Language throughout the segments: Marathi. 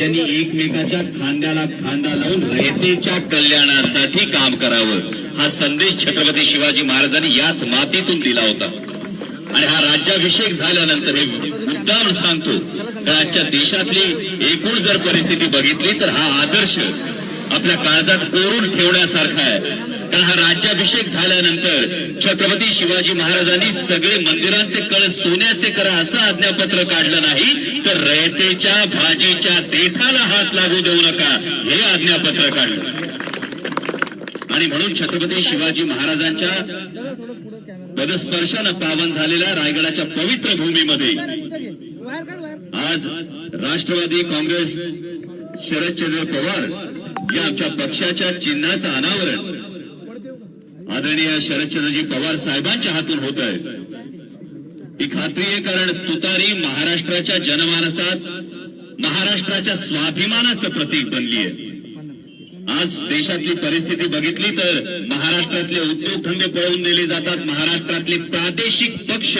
यांनी एकमेकाच्या खांद्याला खांदा लावून रयतेच्या कल्याणासाठी काम करावं. हा संदेश छत्रपती शिवाजी महाराजांनी याच मातीतून दिला होता. आणि हा राज्याभिषेक झाल्यानंतर हे मुद्दाम सांगतो तर आजच्या देशातली एकूण जर परिस्थिती बघितली तर हा आदर्श आपल्या काळजात कोरून ठेवण्यासारखा आहे. कारण हा राज्याभिषेक झाल्यानंतर छत्रपती शिवाजी महाराजांनी सगळे मंदिरांचे कळ सोन्याचे करा असं आज्ञापत्र काढलं नाही. तर रयतेच्या भाजीच्या देठाला हात लागू देऊ नका हे आज्ञापत्र काढलं. आणि म्हणून छत्रपती शिवाजी महाराजांच्या पदस्पर्शानं पावन झालेल्या रायगडाच्या पवित्र भूमीमध्ये आज राष्ट्रवादी काँग्रेस शरदचंद्र पवार या आमच्या पक्षाच्या चिन्हाचं अनावरण आदरणीय शरदचंद्रजी पवार साहेबांच्या हातून होत आहे. ही खात्री आहे कारण तुतारी महाराष्ट्राच्या जनमानसात महाराष्ट्राच्या स्वाभिमानाचं प्रतीक बनली आहे आज देशातली परिस्थिती बघितली तर महाराष्ट्रातले उद्योगधंदे पळवून नेले जातात. महाराष्ट्रातले प्रादेशिक पक्ष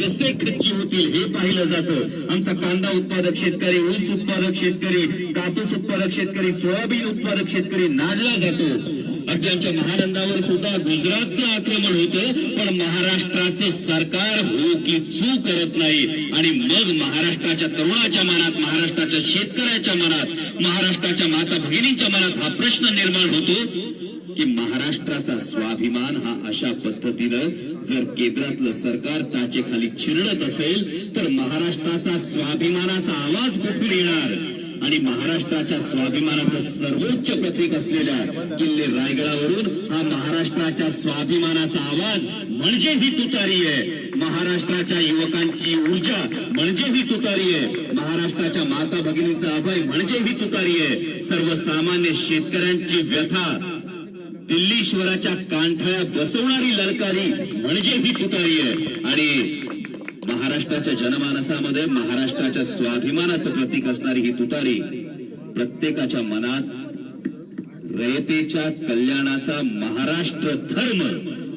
कसे खच्ची होतील हे पाहिलं जातं. आमचा कांदा उत्पादक शेतकरी ऊस उत्पादक शेतकरी कापूस उत्पादक शेतकरी सोयाबीन उत्पादक शेतकरी नाडला जातो. अगदी आमच्या महानंदावर सुद्धा गुजरातचं आक्रमण होतं पण महाराष्ट्राचं सरकार हो की चू करत नाही. आणि मग महाराष्ट्राच्या तरुणाच्या मनात महाराष्ट्राच्या शेतकऱ्याच्या मनात महाराष्ट्राच्या माता भगिनींच्या मनात हा प्रश्न निर्माण होतो की महाराष्ट्राचा स्वाभिमान हा अशा पद्धतीनं जर केंद्रातलं सरकार टाचेखाली चिरडत असेल तर महाराष्ट्राचा स्वाभिमानाचा आवाज कुठून येणार? आणि महाराष्ट्राच्या स्वाभिमानाचं सर्वोच्च प्रतीक असलेल्या किल्ले रायगडावरून हा महाराष्ट्राच्या स्वाभिमानाचा आवाज म्हणजे ही तुतारी आहे. महाराष्ट्राच्या युवकांची ऊर्जा म्हणजे ही तुतारी आहे. महाराष्ट्राच्या माता भगिनींचा अभय म्हणजे ही तुतारी आहे. सर्वसामान्य शेतकऱ्यांची व्यथा दिल्लीश्वराच्या कांठळ्या बसवणारी ललकारी म्हणजे ही तुतारी आहे. आणि महाराष्ट्राच्या जनमानसामध्ये महाराष्ट्राच्या स्वाभिमानाचं प्रतीक असणारी ही तुतारी प्रत्येकाच्या मनात रयतेच्या कल्याणाचा महाराष्ट्र धर्म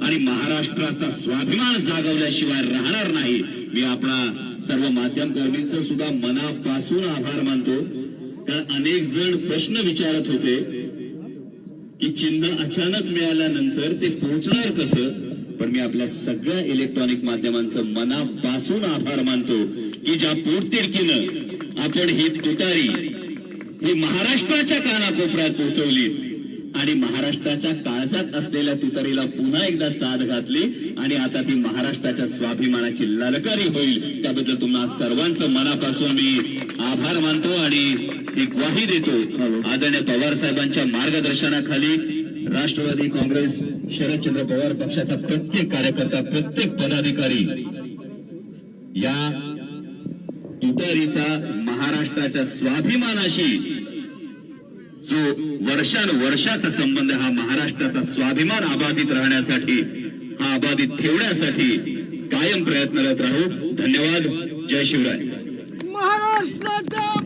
आणि महाराष्ट्राचा स्वाभिमान जागवल्याशिवाय राहणार नाही. मी आपला सर्व माध्यम कर्मींच सुद्धा मनापासून आभार मानतो. कारण अनेक जण प्रश्न विचारत होते की चिन्ह अचानक मिळाल्यानंतर ते पोहोचणार कसं? पण मी आपल्या सगळ्या इलेक्ट्रॉनिक माध्यमांचं मनापासून आभार मानतो की ज्या पोटतिडकीनं आपण ही तुतारी ही महाराष्ट्राच्या कानाकोपऱ्यात पोहोचवली आणि महाराष्ट्राच्या काळजात असलेल्या तुतारीला पुन्हा एकदा साथ घातली आणि आता ती महाराष्ट्राच्या स्वाभिमानाची ललकारी होईल. त्याबद्दल तुम्हा सर्वांचं मनापासून मी आभार मानतो आणि ही ग्वाही देतो. आदरणीय पवार साहेबांच्या मार्गदर्शनाखाली राष्ट्रवादी काँग्रेस शरदचंद्र पवार पक्षाचा प्रत्येक कार्यकर्ता प्रत्येक पदाधिकारी या तुतारीचा महाराष्ट्राच्या स्वाभिमानाशी जो वर्षानुवर्षाचा संबंध हा महाराष्ट्राचा स्वाभिमान अबाधित राहण्यासाठी हा अबाधित ठेवण्यासाठी कायम प्रयत्नरत राहू. धन्यवाद. जय शिवराय. महाराष्ट्राचा